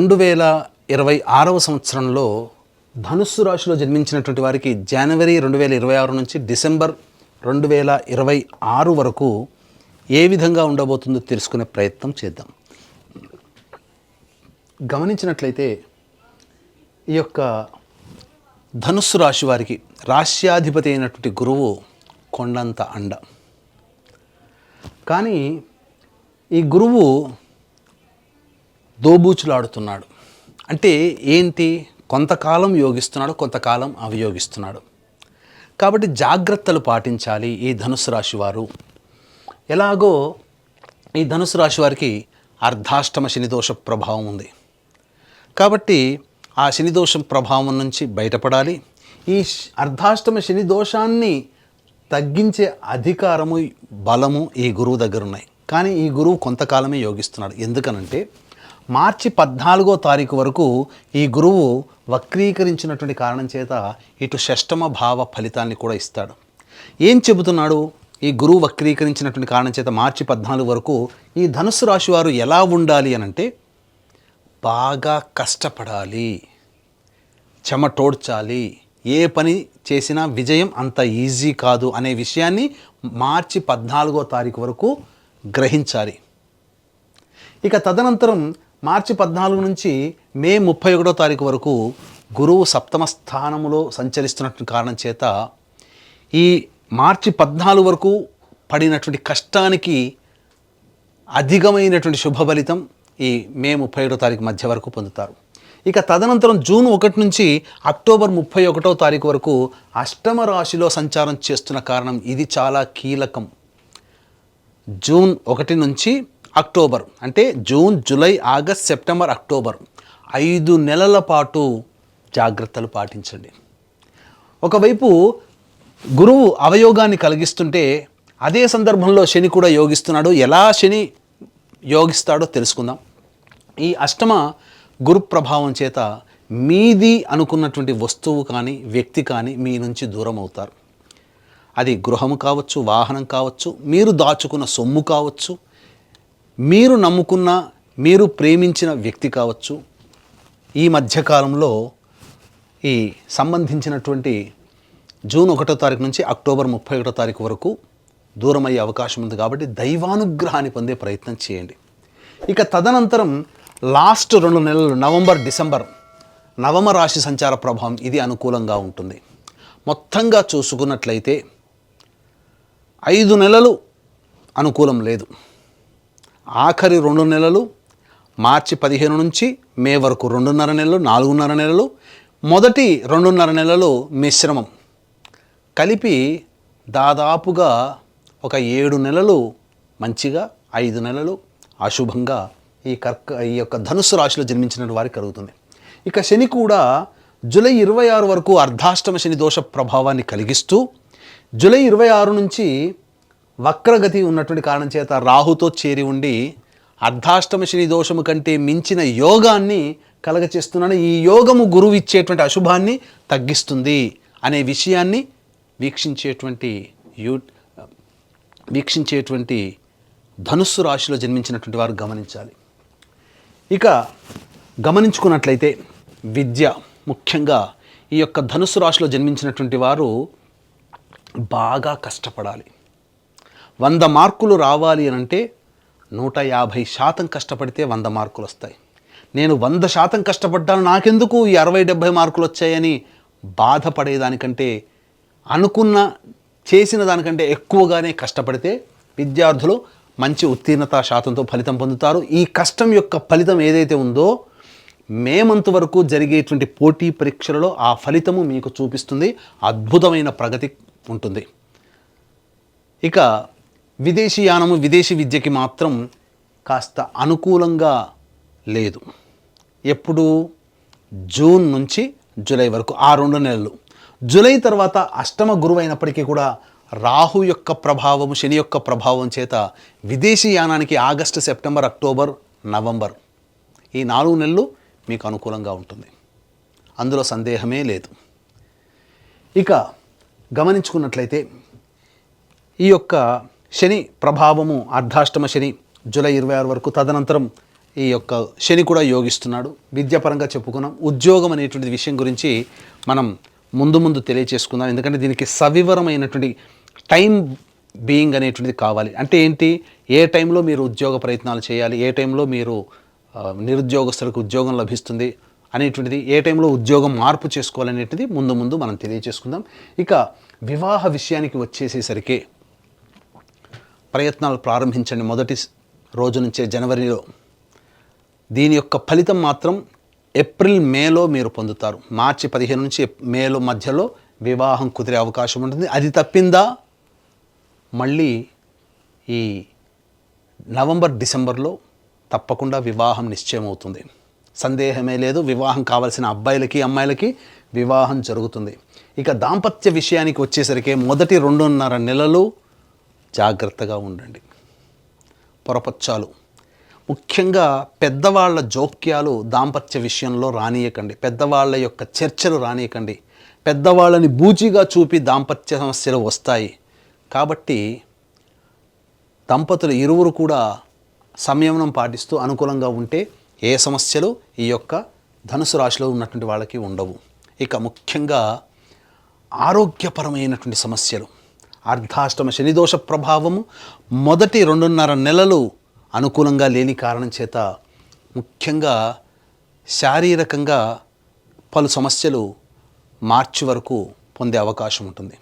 రెండు వేల ఇరవై ఆరవ సంవత్సరంలో ధనుస్సు రాశిలో జన్మించినటువంటి వారికి జనవరి రెండు వేల ఇరవై ఆరు నుంచి డిసెంబర్ రెండు వేల ఇరవై ఆరు వరకు ఏ విధంగా ఉండబోతుందో తెలుసుకునే ప్రయత్నం చేద్దాం. గమనించినట్లయితే ఈ యొక్క ధనుస్సు రాశి వారికి రాశ్యాధిపతి అయినటువంటి గురువు కొండంత అండ. కానీ ఈ గురువు దోబూచులాడుతున్నాడు. అంటే ఏంటి? కొంతకాలం యోగిస్తున్నాడు కొంతకాలం అవియోగిస్తున్నాడు. కాబట్టి జాగ్రత్తలు పాటించాలి ఈ ధనుసు రాశి వారు. ఎలాగో ఈ ధనుసు రాశి వారికి అర్ధాష్టమ శనిదోష ప్రభావం ఉంది. కాబట్టి ఆ శనిదోషం ప్రభావం నుంచి బయటపడాలి. ఈ అర్ధాష్టమ శని దోషాన్ని తగ్గించే అధికారము బలము ఈ గురువు దగ్గర ఉన్నాయి. కానీ ఈ గురువు కొంతకాలమే యోగిస్తున్నాడు. ఎందుకనంటే మార్చి పద్నాలుగో తారీఖు వరకు ఈ గురువు వక్రీకరించినటువంటి కారణం చేత ఇటు షష్టమ భావ ఫలితాన్ని కూడా ఇస్తాడు. ఏం చెబుతున్నాడు? ఈ గురువు వక్రీకరించినటువంటి కారణం చేత మార్చి పద్నాలుగు వరకు ఈ ధనుస్సు రాశి వారు ఎలా ఉండాలి అనంటే బాగా కష్టపడాలి చెమటోడ్చాలి ఏ పని చేసినా విజయం అంత ఈజీ కాదు అనే విషయాన్ని మార్చి పద్నాలుగో తారీఖు వరకు గ్రహించాలి. ఇక తదనంతరం మార్చి పద్నాలుగు నుంచి మే ముప్పై ఒకటో తారీఖు వరకు గురువు సప్తమ స్థానములో సంచరిస్తున్నటువంటి కారణం చేత ఈ మార్చి పద్నాలుగు వరకు పడినటువంటి కష్టానికి అధికమైనటువంటి శుభ ఫలితం ఈ మే ముప్పై ఒకటో తారీఖు మధ్య వరకు పొందుతారు. ఇక తదనంతరం జూన్ ఒకటి నుంచి అక్టోబర్ ముప్పై ఒకటో తారీఖు వరకు అష్టమ రాశిలో సంచారం చేస్తున్న కారణం ఇది చాలా కీలకం. జూన్ ఒకటి నుంచి అక్టోబర్ అంటే June July August September October. ఐదు నెలల పాటు జాగ్రత్తలు పాటించండి. ఒకవైపు గురువు అవయోగాన్ని కలిగిస్తుంటే అదే సందర్భంలో శని కూడా యోగిస్తున్నాడు. ఎలా శని యోగిస్తాడో తెలుసుకుందాం. ఈ అష్టమ గురు ప్రభావం చేత మీది అనుకున్నటువంటి వస్తువు కానీ వ్యక్తి కానీ మీ నుంచి దూరం అవుతారు. అది గృహము కావచ్చు వాహనం కావచ్చు మీరు దాచుకున్న సొమ్ము కావచ్చు మీరు నమ్ముకున్న మీరు ప్రేమించిన వ్యక్తి కావచ్చు. ఈ మధ్యకాలంలో ఈ సంబంధించినటువంటి జూన్ ఒకటో తారీఖు నుంచి అక్టోబర్ ముప్పై ఒకటో తారీఖు వరకు దూరం అయ్యే అవకాశం ఉంది కాబట్టి దైవానుగ్రహాన్ని పొందే ప్రయత్నం చేయండి. ఇక తదనంతరం లాస్ట్ రెండు నెలలు నవంబర్ డిసెంబర్ నవమ రాశి సంచార ప్రభావం ఇది అనుకూలంగా ఉంటుంది. మొత్తంగా చూసుకున్నట్లయితే ఐదు నెలలు అనుకూలం లేదు. ఆఖరి రెండు నెలలు మార్చి పదిహేను నుంచి మే వరకు రెండున్నర నెలలు నాలుగున్నర నెలలు మొదటి రెండున్నర నెలలు మిశ్రమం. కలిపి దాదాపుగా ఒక ఏడు నెలలు మంచిగా ఐదు నెలలు అశుభంగా ఈ కర్క ఈ యొక్క ధనుస్సు రాశిలో జన్మించిన వారికి కలుగుతుంది. ఇక శని కూడా జూలై ఇరవై ఆరు వరకు అర్ధాష్టమ శని దోష ప్రభావాన్ని కలిగిస్తూ జూలై ఇరవై ఆరు నుంచి వక్రగతి ఉన్నటువంటి కారణం చేత రాహుతో చేరి ఉండి అర్ధాష్టమ శని దోషము కంటే మించిన యోగాన్ని కలగచేస్తున్నాను ఈ యోగము గురువు ఇచ్చేటువంటి అశుభాన్ని తగ్గిస్తుంది అనే విషయాన్ని వీక్షించేటువంటి యూ వీక్షించేటువంటి ధనుస్సు రాశిలో జన్మించినటువంటి వారు గమనించాలి. ఇక గమనించుకున్నట్లయితే విద్య ముఖ్యంగా ఈ యొక్క ధనుస్సు రాశిలో జన్మించినటువంటి వారు బాగా కష్టపడాలి. వంద మార్కులు రావాలి అని అంటే నూట యాభై శాతం కష్టపడితే వంద మార్కులు వస్తాయి. నేను వంద శాతం కష్టపడ్డాను నాకెందుకు ఈ అరవై డెబ్భై మార్కులు వచ్చాయని బాధపడేదానికంటే అనుకున్న చేసిన దానికంటే ఎక్కువగానే కష్టపడితే విద్యార్థులు మంచి ఉత్తీర్ణత శాతంతో ఫలితం పొందుతారు. ఈ కష్టం యొక్క ఫలితం ఏదైతే ఉందో మే మంత్ వరకు జరిగేటువంటి పోటీ పరీక్షలలో ఆ ఫలితము మీకు చూపిస్తుంది. అద్భుతమైన ప్రగతి ఉంటుంది. ఇక విదేశీయానము విదేశీ విద్యకి మాత్రం కాస్త అనుకూలంగా లేదు. ఎప్పుడు జూన్ నుంచి జూలై వరకు ఆ రెండు నెలలు. జూలై తర్వాత అష్టమ గురువు అయినప్పటికీ కూడా రాహు యొక్క ప్రభావం శని యొక్క ప్రభావం చేత విదేశీ యానానికి ఆగస్టు సెప్టెంబర్ అక్టోబర్ నవంబర్ ఈ నాలుగు నెలలు మీకు అనుకూలంగా ఉంటుంది. అందులో సందేహమే లేదు. ఇక గమనించుకున్నట్లయితే ఈ యొక్క శని ప్రభావము అర్ధాష్టమ శని జూలై ఇరవై ఆరు వరకు తదనంతరం ఈ యొక్క శని కూడా యోగిస్తున్నాడు. విద్యాపరంగా చెప్పుకున్నాం. ఉద్యోగం అనేటువంటి విషయం గురించి మనం ముందు ముందు తెలియచేసుకుందాం. ఎందుకంటే దీనికి సవివరమైనటువంటి టైం బీయింగ్ అనేటువంటిది కావాలి. అంటే ఏంటి? ఏ టైంలో మీరు ఉద్యోగ ప్రయత్నాలు చేయాలి? ఏ టైంలో మీరు నిరుద్యోగస్తులకు ఉద్యోగం లభిస్తుంది అనేటువంటిది ఏ టైంలో ఉద్యోగం మార్పు చేసుకోవాలనేటిది ముందు ముందు మనం తెలియచేసుకుందాం. ఇక వివాహ విషయానికి వచ్చేసేసరికి ప్రయత్నాలు ప్రారంభించండి మొదటి రోజు నుంచే జనవరిలో. దీని యొక్క ఫలితం మాత్రం ఏప్రిల్ మేలో మీరు పొందుతారు. మార్చి పదిహేను నుంచి మేలో మధ్యలో వివాహం కుదిరే అవకాశం ఉంటుంది. అది తప్పిందా? మళ్ళీ ఈ నవంబర్ డిసెంబర్లో తప్పకుండా వివాహం నిశ్చయం అవుతుంది సందేహమే లేదు. వివాహం కావలసిన అబ్బాయిలకి అమ్మాయిలకి వివాహం జరుగుతుంది. ఇక దాంపత్య విషయానికి వచ్చేసరికి మొదటి రెండున్నర నెలలు జాగ్రత్తగా ఉండండి. పొరపచ్చాలు. ముఖ్యంగా పెద్దవాళ్ళ జోక్యాలు దాంపత్య విషయంలో రానియకండి. పెద్దవాళ్ళ యొక్క చర్చలు రానియకండి. పెద్దవాళ్ళని బూచిగా చూపి దాంపత్య సమస్యలు వస్తాయి. కాబట్టి దంపతులు ఇరువురు కూడా సంయమనం పాటిస్తూ అనుకూలంగా ఉంటే ఏ సమస్యలు ఈ యొక్క ధనుసు రాశిలో ఉన్నటువంటి వాళ్ళకి ఉండవు. ఇక ముఖ్యంగా ఆరోగ్యపరమైనటువంటి సమస్యలు. అర్ధాష్టమ శనిదోష ప్రభావము మొదటి రెండున్నర నెలలు అనుకూలంగా లేని కారణం చేత ముఖ్యంగా శారీరకంగా పలు సమస్యలు మార్చి వరకు పొందే అవకాశం ఉంటుంది.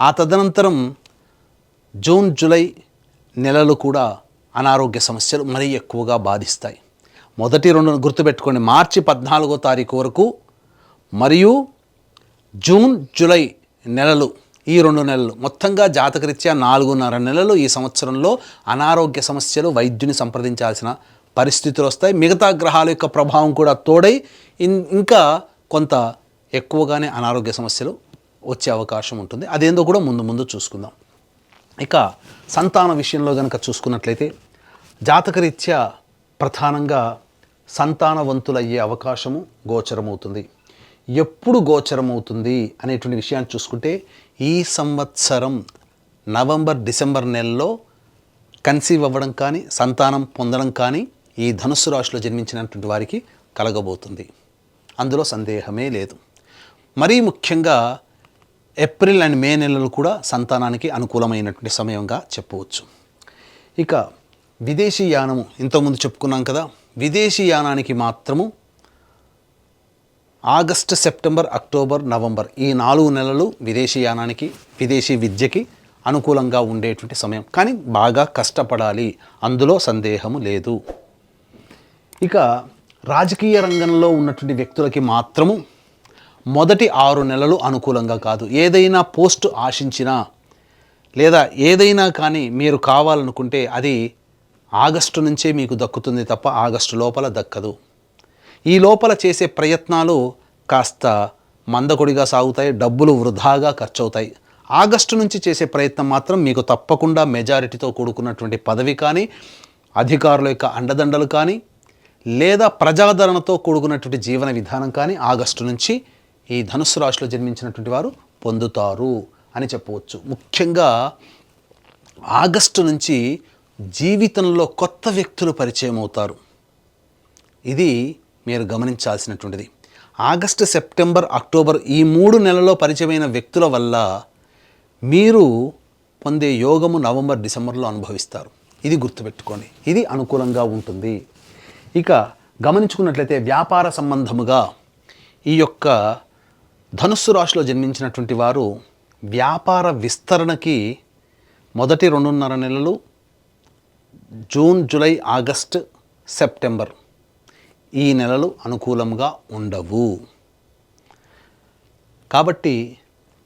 ఆ తదనంతరం జూన్ జూలై నెలలు కూడా అనారోగ్య సమస్యలు మరీ ఎక్కువగా బాధిస్తాయి. మొదటి రెండు గుర్తుపెట్టుకోండి మార్చి పద్నాలుగో తారీఖు వరకు మరియు జూన్ జూలై నెలలు ఈ రెండు నెలలు. మొత్తంగా జాతకరీత్యా నాలుగున్నర నెలలు ఈ సంవత్సరంలో అనారోగ్య సమస్యలు వైద్యుని సంప్రదించాల్సిన పరిస్థితులు వస్తాయి. మిగతా గ్రహాల యొక్క ప్రభావం కూడా తోడై ఇంకా కొంత ఎక్కువగానే అనారోగ్య సమస్యలు వచ్చే అవకాశం ఉంటుంది. అదేందో కూడా ముందు ముందు చూసుకుందాం. ఇక సంతాన విషయంలో కనుక చూసుకున్నట్లయితే జాతకరీత్యా ప్రధానంగా సంతానవంతులయ్యే అవకాశము గోచరమవుతుంది. ఎప్పుడు గోచరమవుతుంది అనేటువంటి విషయాన్ని చూసుకుంటే ఈ సంవత్సరం నవంబర్ డిసెంబర్ నెలలో కన్సీవ్ అవ్వడం కానీ సంతానం పొందడం కానీ ఈ ధనుస్సు రాశిలో జన్మించినటువంటి వారికి కలగబోతుంది. అందులో సందేహమే లేదు. మరీ ముఖ్యంగా ఏప్రిల్ అండ్ మే నెలలు కూడా సంతానానికి అనుకూలమైనటువంటి సమయంగా చెప్పవచ్చు. ఇక విదేశీ యానము ఇంతకుముందు చెప్పుకున్నాం కదా విదేశీ యానానికి మాత్రము ఆగస్టు సెప్టెంబర్ అక్టోబర్ నవంబర్ ఈ నాలుగు నెలలు విదేశీ యానానికి విదేశీ విద్యకి అనుకూలంగా ఉండేటువంటి సమయం. కానీ బాగా కష్టపడాలి. అందులో సందేహము లేదు. ఇక రాజకీయ రంగంలో ఉన్నటువంటి వ్యక్తులకి మాత్రము మొదటి ఆరు నెలలు అనుకూలంగా కాదు. ఏదైనా పోస్ట్ ఆశించినా లేదా ఏదైనా కానీ మీరు కావాలనుకుంటే అది ఆగస్టు నుంచే మీకు దక్కుతుంది తప్ప ఆగస్టు లోపల దక్కదు. ఈ లోపల చేసే ప్రయత్నాలు కాస్త మందకొడిగా సాగుతాయి డబ్బులు వృధాగా ఖర్చవుతాయి. ఆగస్టు నుంచి చేసే ప్రయత్నం మాత్రం మీకు తప్పకుండా మెజారిటీతో కూడుకున్నటువంటి పదవి కానీ అధికారుల యొక్క అండదండలు కానీ లేదా ప్రజాదరణతో కూడుకున్నటువంటి జీవన విధానం కానీ ఆగస్టు నుంచి ఈ ధనుస్సు రాశిలో జన్మించినటువంటి వారు పొందుతారు అని చెప్పవచ్చు. ముఖ్యంగా ఆగస్టు నుంచి జీవితంలో కొత్త వ్యక్తులు పరిచయం అవుతారు. ఇది మీరు గమనించాల్సినటువంటిది. ఆగస్టు సెప్టెంబర్ అక్టోబర్ ఈ మూడు నెలల్లో పరిచయమైన వ్యక్తుల వల్ల మీరు పొందే యోగము నవంబర్ డిసెంబర్లో అనుభవిస్తారు. ఇది గుర్తుపెట్టుకోండి. ఇది అనుకూలంగా ఉంటుంది. ఇక గమనించుకున్నట్లయితే వ్యాపార సంబంధముగా ఈ యొక్క ధనుస్సు రాశిలో జన్మించినటువంటి వారు వ్యాపార విస్తరణకి మొదటి రెండున్నర నెలలు జూన్ జూలై ఆగస్ట్ సెప్టెంబర్. ఈ నెలలు అనుకూలంగా ఉండవు. కాబట్టి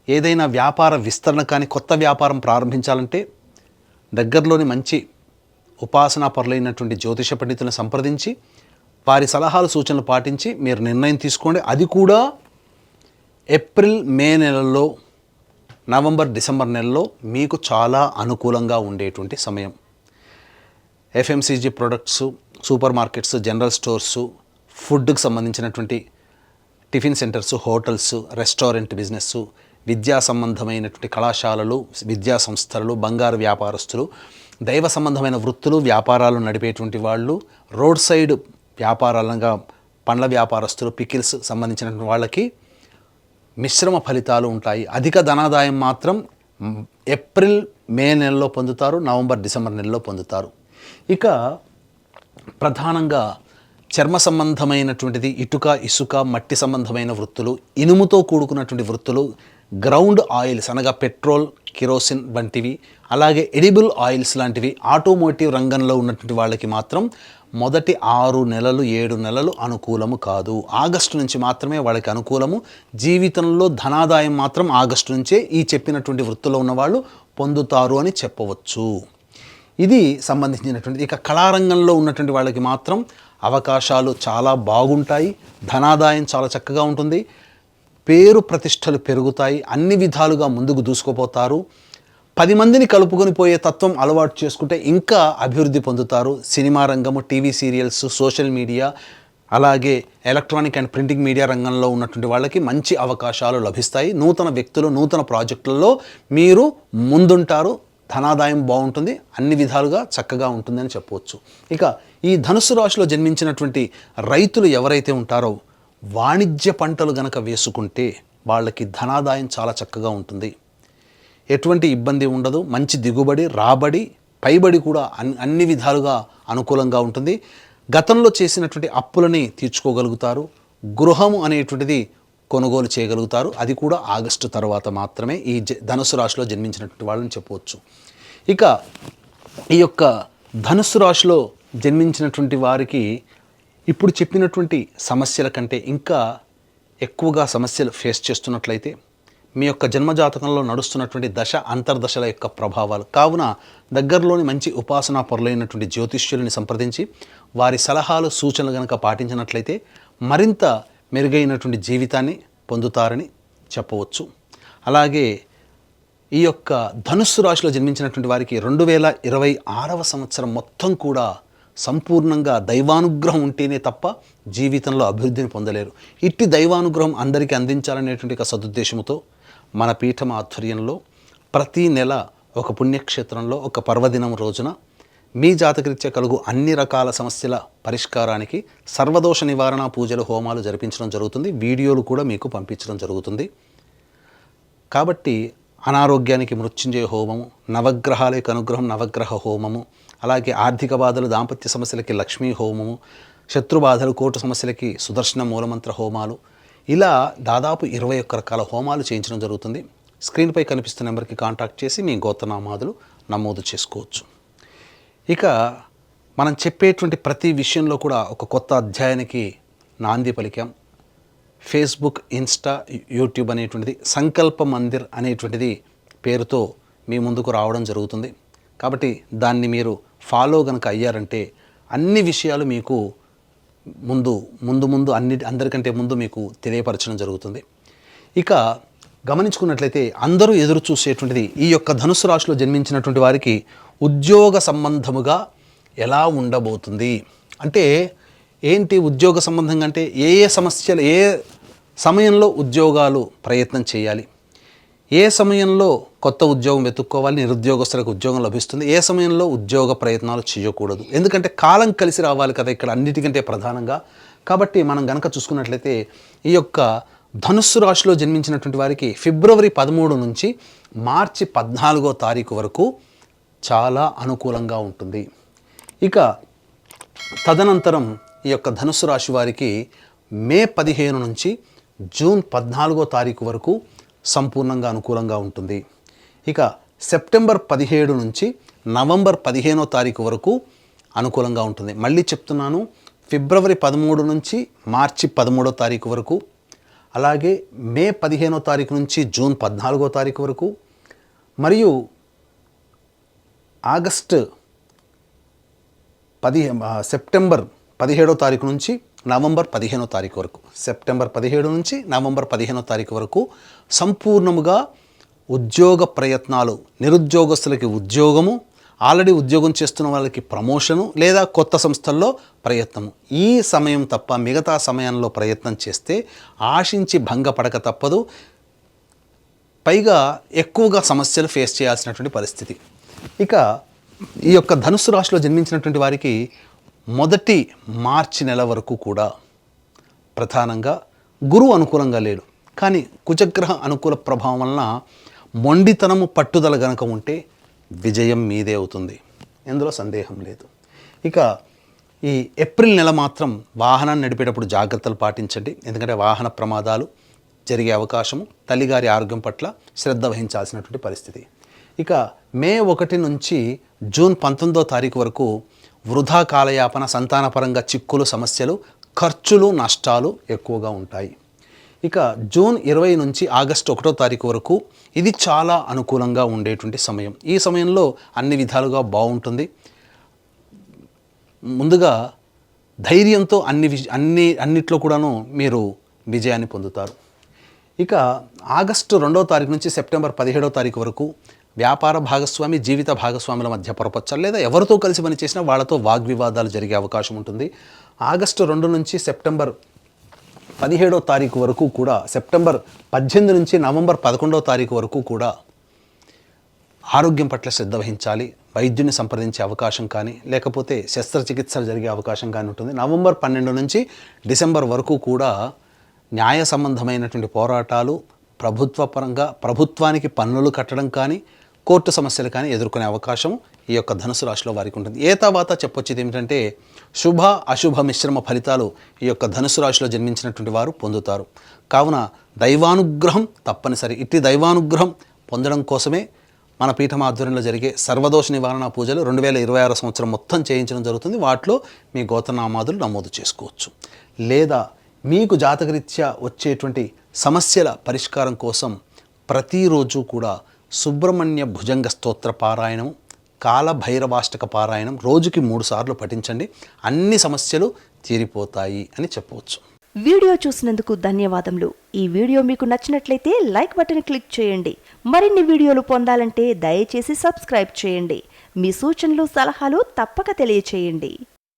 ఏదైనా వ్యాపార విస్తరణ కానీ కొత్త వ్యాపారం ప్రారంభించాలంటే దగ్గరలోని మంచి ఉపాసనా పరులైనటువంటి జ్యోతిష పండితులను సంప్రదించి వారి సలహాలు సూచనలు పాటించి మీరు నిర్ణయం తీసుకోండి. అది కూడా ఏప్రిల్ మే నెలల్లో నవంబర్ డిసెంబర్ నెలలో మీకు చాలా అనుకూలంగా ఉండేటువంటి సమయం. FMCG products super markets general stores ఫుడ్కి సంబంధించినటువంటి tiffin centres hotels restaurant business విద్యా సంబంధమైనటువంటి కళాశాలలు విద్యా సంస్థలు బంగారు వ్యాపారస్తులు దైవ సంబంధమైన వృత్తులు వ్యాపారాలు నడిపేటువంటి వాళ్ళు రోడ్ సైడ్ వ్యాపారాలుగా పండ్ల వ్యాపారస్తులు పికిల్స్ సంబంధించినటువంటి వాళ్ళకి మిశ్రమ ఫలితాలు ఉంటాయి. అధిక ధనాదాయం మాత్రం ఏప్రిల్ మే నెలలో పొందుతారు నవంబర్ డిసెంబర్ నెలలో పొందుతారు. ఇక ప్రధానంగా చర్మ సంబంధమైనటువంటిది ఇటుక ఇసుక మట్టి సంబంధమైన వృత్తులు ఇనుముతో కూడుకున్నటువంటి వృత్తులు గ్రౌండ్ ఆయిల్స్ అనగా పెట్రోల్ కిరోసిన్ వంటివి అలాగే ఎడిబుల్ ఆయిల్స్ లాంటివి ఆటోమోటివ్ రంగంలో ఉన్నటువంటి వాళ్ళకి మాత్రం మొదటి ఆరు నెలలు ఏడు నెలలు అనుకూలము కాదు. ఆగస్టు నుంచి మాత్రమే వాళ్ళకి అనుకూలము. జీవితంలో ధనాదాయం మాత్రం ఆగస్టు నుంచే ఈ చెప్పినటువంటి వృత్తిలో ఉన్నవాళ్ళు పొందుతారు అని చెప్పవచ్చు. ఇది సంబంధించినటువంటి ఇక కళారంగంలో ఉన్నటువంటి వాళ్ళకి మాత్రం అవకాశాలు చాలా బాగుంటాయి. ధనాదాయం చాలా చక్కగా ఉంటుంది. పేరు ప్రతిష్టలు పెరుగుతాయి. అన్ని విధాలుగా ముందుకు దూసుకుపోతారు. పది మందిని కలుపుకొని పోయే తత్వం అలవాటు చేసుకుంటే ఇంకా అభివృద్ధి పొందుతారు. సినిమా రంగము టీవీ సీరియల్స్ సోషల్ మీడియా అలాగే ఎలక్ట్రానిక్ అండ్ ప్రింటింగ్ మీడియా రంగంలో ఉన్నటువంటి వాళ్ళకి మంచి అవకాశాలు లభిస్తాయి. నూతన వ్యక్తులు నూతన ప్రాజెక్టులలో మీరు ముందుంటారు. ధనాదాయం బాగుంటుంది అన్ని విధాలుగా చక్కగా ఉంటుందని చెప్పవచ్చు. ఇక ఈ ధనుసు రాశిలో జన్మించినటువంటి రైతులు ఎవరైతే ఉంటారో వాణిజ్య పంటలు గనక వేసుకుంటే వాళ్ళకి ధనాదాయం చాలా చక్కగా ఉంటుంది. ఎటువంటి ఇబ్బంది ఉండదు మంచి దిగుబడి రాబడి పైబడి కూడా అన్ని విధాలుగా అనుకూలంగా ఉంటుంది. గతంలో చేసినటువంటి అప్పులని తీర్చుకోగలుగుతారు. గృహము అనేటువంటిది కొనుగోలు చేయగలుగుతారు. అది కూడా ఆగస్టు తర్వాత మాత్రమే ఈ ధనుసు రాశిలో జన్మించినటువంటి వాళ్ళని చెప్పవచ్చు. ఇక ఈ యొక్క ధనుస్సు రాశిలో జన్మించినటువంటి వారికి ఇప్పుడు చెప్పినటువంటి సమస్యల కంటే ఇంకా ఎక్కువగా సమస్యలు ఫేస్ చేస్తున్నట్లయితే మీ యొక్క జన్మజాతకంలో నడుస్తున్నటువంటి దశ అంతర్దశల యొక్క ప్రభావాలు. కావున దగ్గరలోని మంచి ఉపాసనా పరులైనటువంటి జ్యోతిష్యులని సంప్రదించి వారి సలహాలు సూచనలు కనుక పాటించినట్లయితే మరింత మెరుగైనటువంటి జీవితాన్ని పొందుతారని చెప్పవచ్చు. అలాగే ఈ యొక్క ధనుస్సు రాశిలో జన్మించినటువంటి వారికి రెండు వేల ఇరవై ఆరవ సంవత్సరం మొత్తం కూడా సంపూర్ణంగా దైవానుగ్రహం ఉంటేనే తప్ప జీవితంలో అభివృద్ధిని పొందలేరు. ఇట్టి దైవానుగ్రహం అందరికీ అందించాలనేటువంటి ఒక సదుద్దేశంతో మన పీఠం ఆధ్వర్యంలో ప్రతి నెల ఒక పుణ్యక్షేత్రంలో ఒక పర్వదినం రోజున మీ జాతకరీత్యా కలుగు అన్ని రకాల సమస్యల పరిష్కారానికి సర్వదోష నివారణ పూజలు హోమాలు జరిపించడం జరుగుతుంది. వీడియోలు కూడా మీకు పంపించడం జరుగుతుంది. కాబట్టి అనారోగ్యానికి మృత్యుంజయ హోమము నవగ్రహాల యొక్క అనుగ్రహం నవగ్రహ హోమము అలాగే ఆర్థిక బాధలు దాంపత్య సమస్యలకి లక్ష్మీ హోమము శత్రు బాధలు కోర్టు సమస్యలకి సుదర్శన మూలమంత్ర హోమాలు ఇలా దాదాపు ఇరవై ఒక్క రకాల హోమాలు చేయించడం జరుగుతుంది. స్క్రీన్పై కనిపిస్తున్న నెంబర్కి కాంటాక్ట్ చేసి మీ గోత్రనామాదులు నమోదు చేసుకోవచ్చు. ఇక మనం చెప్పేటువంటి ప్రతి విషయంలో కూడా ఒక కొత్త అధ్యాయానికి నాంది పలికాం. ఫేస్బుక్ ఇన్స్టా యూట్యూబ్ అనేటువంటిది సంకల్ప మందిర్ అనేటువంటిది పేరుతో మీ ముందుకు రావడం జరుగుతుంది. కాబట్టి దాన్ని మీరు ఫాలో కనుక అయ్యారంటే అన్ని విషయాలు మీకు ముందు ముందు ముందు అన్ని అందరికంటే ముందు మీకు తెలియపరచడం జరుగుతుంది. ఇక గమనించుకున్నట్లయితే అందరూ ఎదురు చూసేటువంటిది ఈ యొక్క ధనుసు రాశిలో జన్మించినటువంటి వారికి ఉద్యోగ సంబంధముగా ఎలా ఉండబోతుంది? అంటే ఏంటి ఉద్యోగ సంబంధంగా అంటే ఏ ఏ సమస్యలు ఏ సమయంలో ఉద్యోగాలు ప్రయత్నం చేయాలి? ఏ సమయంలో కొత్త ఉద్యోగం వెతుక్కోవాలి? నిరుద్యోగస్తులకు ఉద్యోగం లభిస్తుంది. ఏ సమయంలో ఉద్యోగ ప్రయత్నాలు చేయకూడదు? ఎందుకంటే కాలం కలిసి రావాలి కదా ఇక్కడ అన్నిటికంటే ప్రధానంగా. కాబట్టి మనం గనక చూసుకున్నట్లయితే ఈ యొక్క ధనుస్సు రాశిలో జన్మించినటువంటి వారికి ఫిబ్రవరి పదమూడు నుంచి మార్చి పద్నాలుగో తారీఖు వరకు చాలా అనుకూలంగా ఉంటుంది. ఇక తదనంతరం ఈ యొక్క ధనుసు రాశి వారికి మే పదిహేను నుంచి జూన్ పద్నాలుగో తారీఖు వరకు సంపూర్ణంగా అనుకూలంగా ఉంటుంది. ఇక సెప్టెంబర్ పదిహేడు నుంచి నవంబర్ పదిహేనో తారీఖు వరకు అనుకూలంగా ఉంటుంది. మళ్ళీ చెప్తున్నాను ఫిబ్రవరి పదమూడు నుంచి మార్చి పదమూడో తారీఖు వరకు అలాగే మే పదిహేనో తారీఖు నుంచి జూన్ పద్నాలుగో తారీఖు వరకు మరియు ఆగస్టు పది సెప్టెంబర్ పదిహేడో తారీఖు నుంచి నవంబర్ పదిహేనో తారీఖు వరకు. సెప్టెంబర్ పదిహేడు నుంచి నవంబర్ పదిహేనో తారీఖు వరకు సంపూర్ణముగా ఉద్యోగ ప్రయత్నాలు నిరుద్యోగస్తులకి ఉద్యోగము ఆల్రెడీ ఉద్యోగం చేస్తున్న వాళ్ళకి ప్రమోషను లేదా కొత్త సంస్థల్లో ప్రయత్నము. ఈ సమయం తప్ప మిగతా సమయంలో ప్రయత్నం చేస్తే ఆశించి భంగపడక తప్పదు. పైగా ఎక్కువగా సమస్యలు ఫేస్ చేయాల్సినటువంటి పరిస్థితి. ఇక ఈ యొక్క ధనుస్సు రాశిలో జన్మించినటువంటి వారికి మొదటి మార్చి నెల వరకు కూడా ప్రధానంగా గురువు అనుకూలంగా లేడు. కానీ కుజగ్రహ అనుకూల ప్రభావం వలన మొండితనము పట్టుదల గనక ఉంటే విజయం మీదే అవుతుంది. ఇందులో సందేహం లేదు. ఇక ఈ ఏప్రిల్ నెల మాత్రం వాహనాన్ని నడిపేటప్పుడు జాగ్రత్తలు పాటించండి. ఎందుకంటే వాహన ప్రమాదాలు జరిగే అవకాశము తల్లిగారి ఆరోగ్యం పట్ల శ్రద్ధ వహించాల్సినటువంటి పరిస్థితి. ఇక మే ఒకటి నుంచి జూన్ పంతొమ్మిదో తారీఖు వరకు వృధా కాలయాపన సంతానపరంగా చిక్కులు సమస్యలు ఖర్చులు నష్టాలు ఎక్కువగా ఉంటాయి. ఇక జూన్ ఇరవై నుంచి ఆగస్టు ఒకటో తారీఖు వరకు ఇది చాలా అనుకూలంగా ఉండేటువంటి సమయం. ఈ సమయంలో అన్ని విధాలుగా బాగుంటుంది. ముందుగా ధైర్యంతో అన్ని విష అన్ని అన్నిట్లో కూడాను మీరు విజయాన్ని పొందుతారు. ఇక ఆగస్టు రెండో తారీఖు నుంచి సెప్టెంబర్ పదిహేడో తారీఖు వరకు వ్యాపార భాగస్వామి జీవిత భాగస్వాముల మధ్య పొరపచ్చలు లేదా ఎవరితో కలిసి పని చేసినా వాళ్ళతో వాగ్వివాదాలు జరిగే అవకాశం ఉంటుంది. ఆగస్టు రెండు నుంచి సెప్టెంబర్ పదిహేడో తారీఖు వరకు కూడా సెప్టెంబర్ పద్దెనిమిది నుంచి నవంబర్ పదకొండవ తారీఖు వరకు కూడా ఆరోగ్యం పట్ల శ్రద్ధ వహించాలి. వైద్యుని సంప్రదించే అవకాశం కానీ లేకపోతే శస్త్రచికిత్సలు జరిగే అవకాశం కానీ ఉంటుంది. నవంబర్ పన్నెండు నుంచి డిసెంబర్ వరకు కూడా న్యాయ సంబంధమైనటువంటి పోరాటాలు ప్రభుత్వ పరంగా ప్రభుత్వానికి పన్నులు కట్టడం కానీ కోర్టు సమస్యలు కానీ ఎదుర్కొనే అవకాశం ఈ యొక్క ధనుసు రాశిలో వారికి ఉంటుంది. ఏ తర్వాత చెప్పొచ్చేది ఏమిటంటే శుభ అశుభ మిశ్రమ ఫలితాలు ఈ యొక్క ధనుసు రాశిలో జన్మించినటువంటి వారు పొందుతారు. కావున దైవానుగ్రహం తప్పనిసరి. ఇట్టి దైవానుగ్రహం పొందడం కోసమే మన పీఠం ఆధ్వర్యంలో జరిగే సర్వదోష నివారణ పూజలు రెండు వేల ఇరవై ఆరో సంవత్సరం మొత్తం చేయించడం జరుగుతుంది. వాటిలో మీ గోతనామాదులు నమోదు చేసుకోవచ్చు. లేదా మీకు జాతకరీత్యా వచ్చేటువంటి సమస్యల పరిష్కారం కోసం ప్రతిరోజు కూడా సుబ్రహ్మణ్య భుజంగ స్తోత్ర పారాయణం కాలభైరవాష్టక పారాయణం రోజుకి మూడు సార్లు పఠించండి. అన్ని సమస్యలు తీరిపోతాయి అని చెప్పవచ్చు. వీడియో చూసినందుకు ధన్యవాదములు. ఈ వీడియో మీకు నచ్చినట్లయితే లైక్ బటన్ క్లిక్ చేయండి. మరిన్ని వీడియోలు పొందాలంటే దయచేసి సబ్స్క్రైబ్ చేయండి. మీ సూచనలు సలహాలు తప్పక తెలియచేయండి.